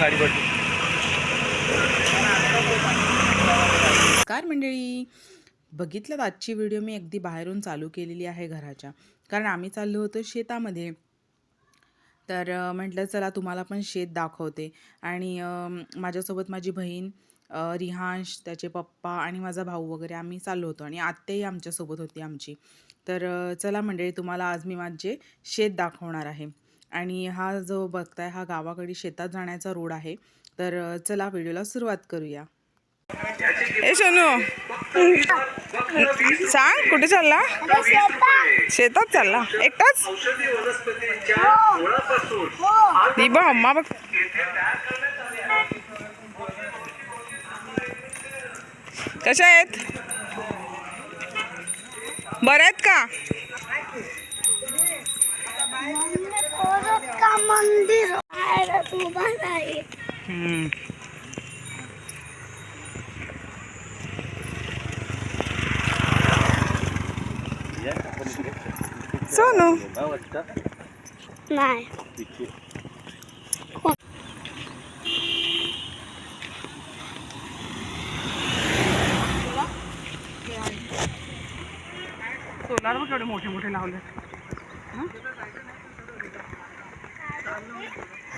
गाडी पडली. कार मंडळी. बघितलं आजची व्हिडिओ मी अगदी बाहेरून चालू केलेली आहे घराच्या. कारण आम्ही चाललो होतो शेतामध्ये. तर म्हटलं चला तुम्हाला पण शेत दाखवते. आणि माझ्यासोबत माझी बहीण रिहांश त्याचे पप्पा आणि माझा भाऊ वगैरे आम्ही चाललो होतो. आणि आत्याही आमच्यासोबत होती आमची. तर चला मंडळी तुम्हाला आज मी माझे शेत दाखवणार आहे. आणि हा जो बघताय हा गावाकडे शेतात जाण्याचा रोड आहे. तर चला व्हिडिओला सुरुवात करूया. ए सोनू. सांग कुठे चालला? शेतात चालला. एकटाच? दिबा अम्मा बघ. कशा आहेत? बऱ्या आहेत का? का मंदिर बाहेरच उभा नाही हम्म. सोनू नाही सोलार बघ केवढे मोठे मोठे लावले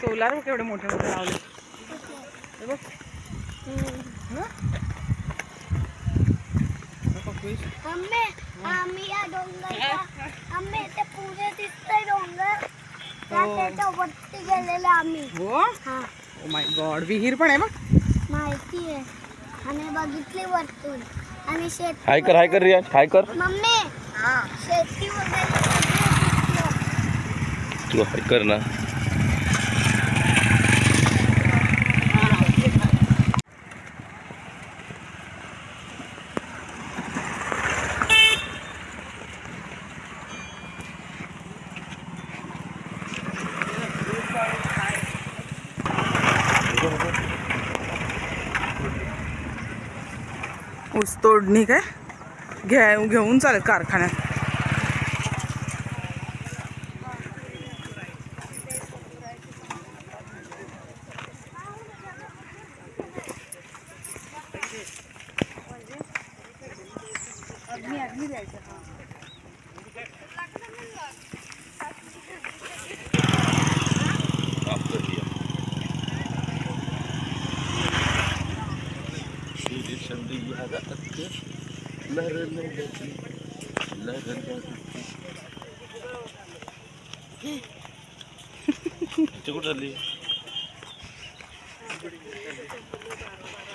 सोलार केवढे मोठे मोठे लावले. हे बघ. हं? हे पप्पू. मम्मी आम्ही या डोंगरच्या आम्ही ते पुढे दिसतंय डोंगर. त्या हो. त्याच्या वरती गेलेलो आम्ही. हो? हा. ओ माय गॉड विहीर पण आहे माहिती आहे. आणि बघितली वरतून. आणि शेत हाय कर हाय कर रिया हाय कर. मम्मी शेती वगैरे हाय कर ना. ऊस तोडणी काय? घ्या घेऊन चालेल कारखान्यात. कुठे चालली?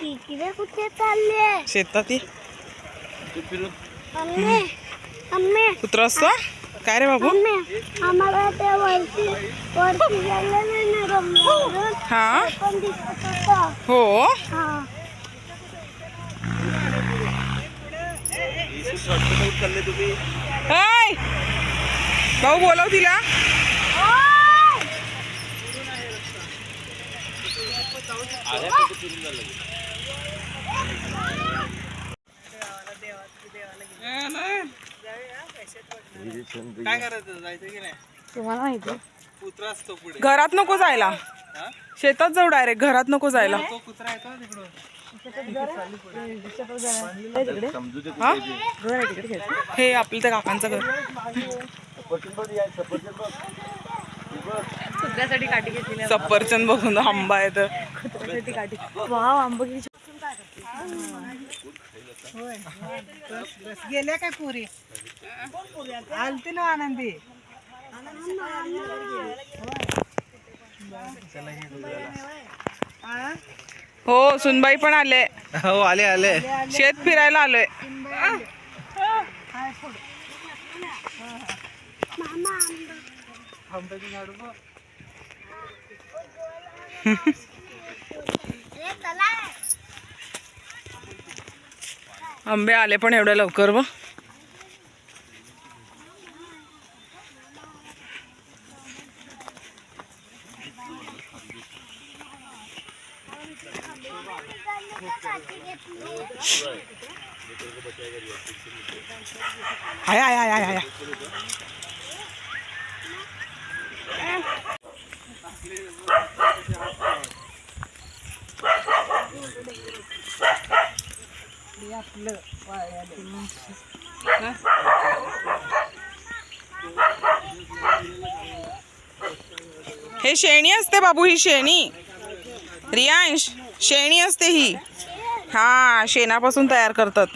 इकडे कुठे चालले शेतात ये. तू कुत्रा असतो? काय रे बाबू? आम्हाला त्या वरती वरती ना हा? ते होतं. हो. हा चालले तुम्ही? भाऊ बोलव तिला. काय करायचं? जायचं की नाही? तुम्हाला माहिती कुत्रा असतो पुढे. घरात नको जायला. शेतात जाऊ डायरेक्ट घरात नको जायला. तो कुत्रा येतो ना तिकडून. हा हे आपलं त्या काकांचं घर. सफरचंद बघून आंबा आहे तर. गेल्या काय पुरी? आलती ना आनंदी. हो सुनबाई पण आले. हो आले आले. शेत फिरायला आलोय. आंबे आले पण एवढ्या लवकर व. आहे आहे आहे आहे हे शेणी असते बाबू ही शेणी. रियांश शेणी असते ही. हां शेणापासून तयार करतात.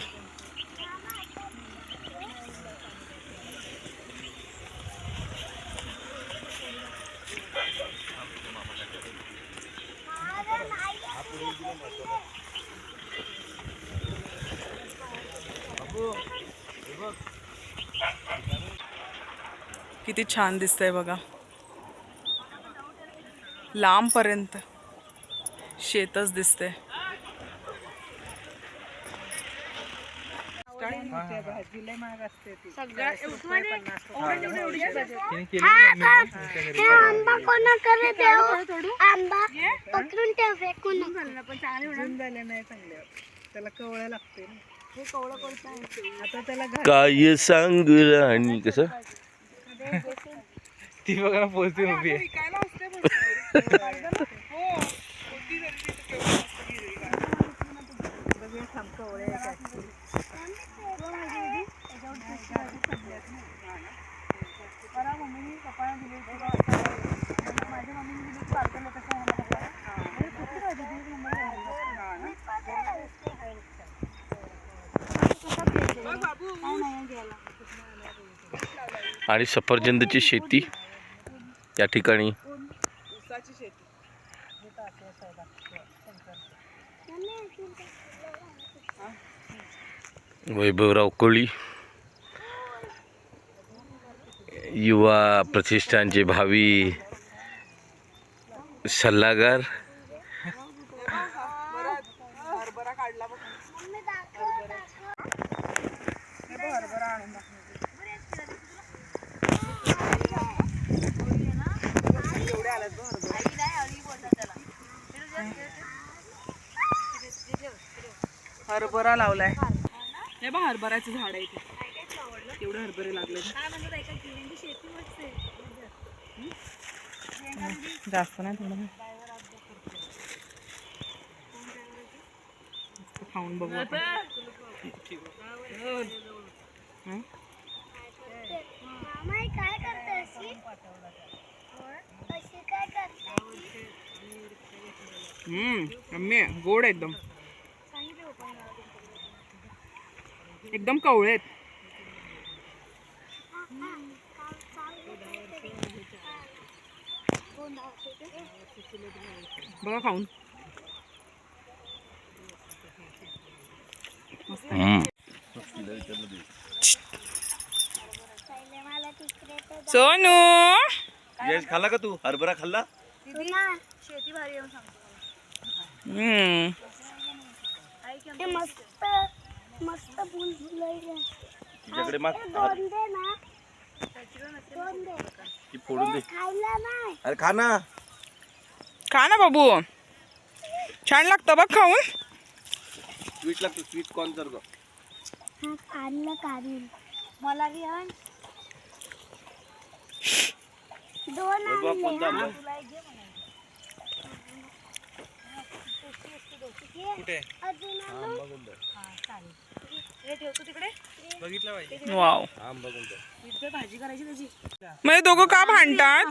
किती छान दिसतंय बघा. लांबपर्यंत शेतच दिसतंय. त्या भाजीला महाग असते ती. हे. आंबा कोणाकडे देऊ आंबा पकडून ठेव फेकून जून झाले नाही चांगले. त्याला कवळं लागते ना. आता त्याला घा- काय सांग राणी कसं? ती बघा पोहोचते उभी आहे. आणि सफरचंदची शेती या ठिकाणी. वैभवराव कोळी. युवा प्रतिष्ठानचे भावी सल्लागार. हरभरा लावलाय. हे हरभऱ्याचं झाड आहे इथे. केवढे हरभरे लागले जास्त नाही थोडं खाऊन बघू हम्म. गोड एकदम. एकदम कवळे आहेत. बघा खाऊन. सोनू. यश खाल्ला का तू? हरभरा खाल्ला? शेती भारी येऊन सांगतो हे मस्त मस्त फुल तुझ्याकडे माग फोडून दे. खायला नाही. अरे खा ना. खा ना बाबू. छान लागतं बघ खाऊन. स्वीट लागतो स्वीट कॉर्न सारखं हा. आणलं काढून मला बी आण? दोन हा. आणू? वाव. म्हणजे दोघं का भांडतात?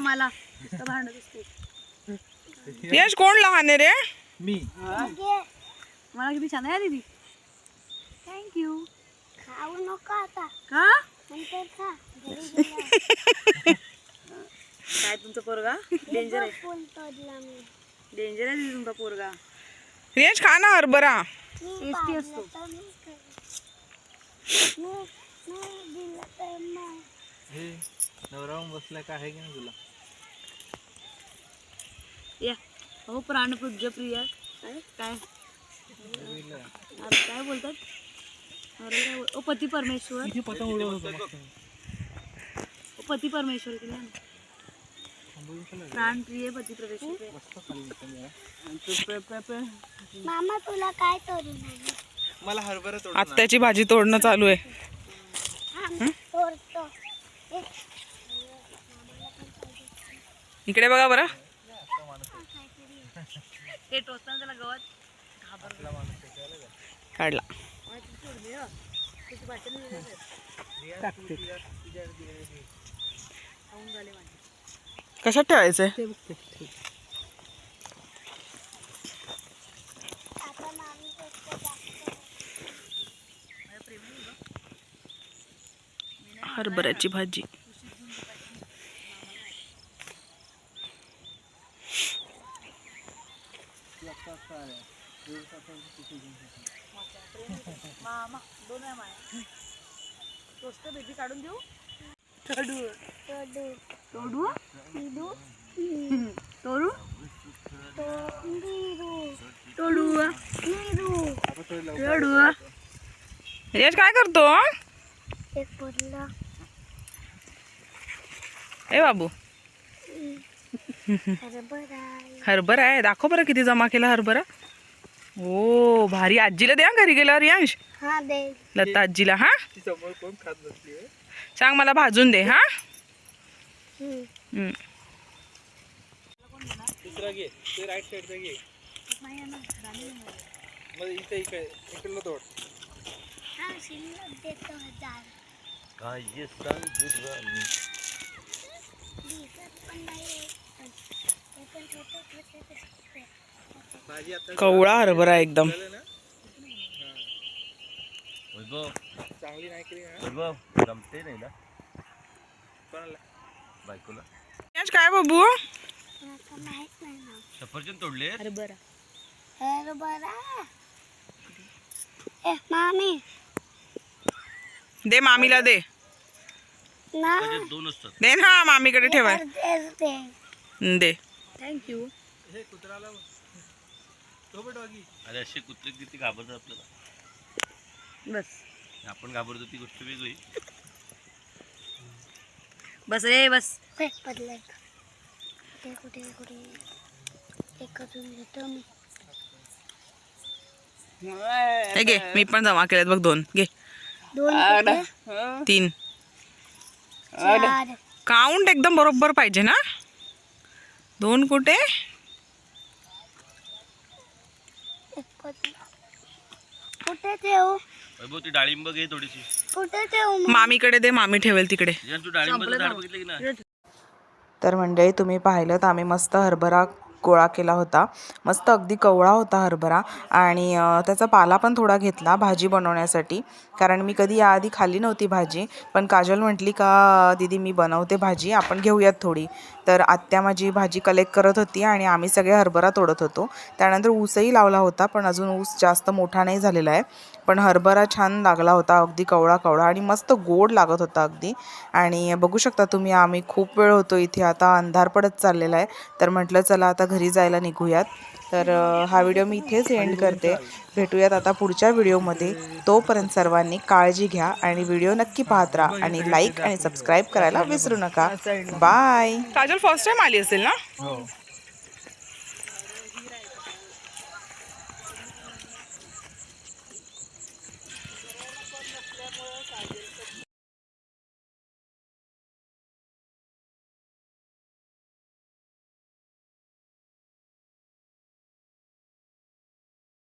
यश कोण लहान आहे रे? मी. मला किती छान आहे दीदी. थँक्यू खाऊ नको आता. का? नंतर खा. काय तुमचा पोरगा? डेंजर आहे. फुल तोडला मी. डेंजर आहे दीदी तुमचा पोरगा. यश खा ना हरभरा. नाही हे नवरा बसलाय काय आहे की नाही तुला? या हो प्राणपूज्य प्रिया. काय? काय? बोलतात? अरे काय बोल- ओ पती परमेश्वर. इथे पतंग उडवत होतो मस्त. ओ पती परमेश्वर की नाही? प्राणप्रिय पती परमेश्वर मामा तुला काय तोडून? मला हरभरा तोड आत्याची भाजी तोडणं चालू आहे. हा, तोडतो. एक. इकडे बघा बरं. हे टोचताना त्याला गवत. काढला. कशात ठेवायचंय? हरभऱ्याची भाजी. करतो जास्त. हरभऱ्याची भाजी तोडू? तोडू? तोडू तोडू. तोडू तोडू रियाज काय करतो? ए बाबू. हरभरा आहे. दाखव बरं किती जमा केला हरभरा. ओ भारी. आजीला द्या घरी गेल्यावर यांश. हा दे. लता आजीला हा? ती समोर कोण खात बसली आहे सांग मला भाजून दे हा? कवळा हरभरा एकदम. चांगली नाही केली ना वैभव जमते नाही ना? कोणाला? बायकोला. रियाज काय बाबू? आता माहीत नाही ना. सफरचंद तोडले अरे बरा ए मामी. दे मामीला दे. ना. दोन असतात. दे ना मामीकडे ते. दे. थँक्यू हे कुत्राला अरे असे कुत्रे किती घाबरतात आपल्याला. बस. आपण घाबरतो ती गोष्ट वेगळी. बस रे बस. ते कुठे कुठे ते करून घेतो मी. हे घे मी पण जमा केलेत बघ दोन. घे. दोन कुठे? तीन. चार. काउंट एकदम बरोबर पाहिजे ना? दोन कुठे एक पडला कुठे ठेवू? वैभव ती डाळिंब घे थोडीशी. कुठे ठेवू? मामीकडे दे मामी ठेवेल तिकडे. तू डाळिंबाचं झाड बघितलं की ना तर मंडळी तुम्ही पाहिलं तर आम्ही मस्त हरभरा गोळा केला होता. मस्त अगदी कवळा होता हरभरा. आणि त्याचा पाला पण थोडा घेतला भाजी बनवण्यासाठी. कारण मी कधी याआधी खाल्ली नव्हती भाजी. पण काजल म्हटली का दीदी मी बनवते भाजी. आपण घेऊयात थोडी. तर आत्या माझी भाजी कलेक्ट करत होती आणि आम्ही सगळे हरभरा तोडत होतो. त्यानंतर ऊसही लावला होता पण अजून ऊस जास्त मोठा नाही झालेला आहे. पण हरभरा छान लागला होता अगदी कवळा कवळा आणि मस्त गोड लागत होता अगदी. आणि बघू शकता तुम्ही आम्ही खूप वेळ होतो इथे आता अंधार पडत चाललेला आहे. तर म्हटलं चला आता घरी जायला निघूयात. तर हा व्हिडिओ मी इथेच एंड करते. भेटूयात आता पुढच्या व्हिडिओमध्ये. तोपर्यंत सर्वांनी काळजी घ्या आणि व्हिडिओ नक्की पाहत राहा. आणि लाईक आणि सबस्क्राईब करायला विसरू नका. बाय काजल फर्स्ट टाइम आली असेल ना?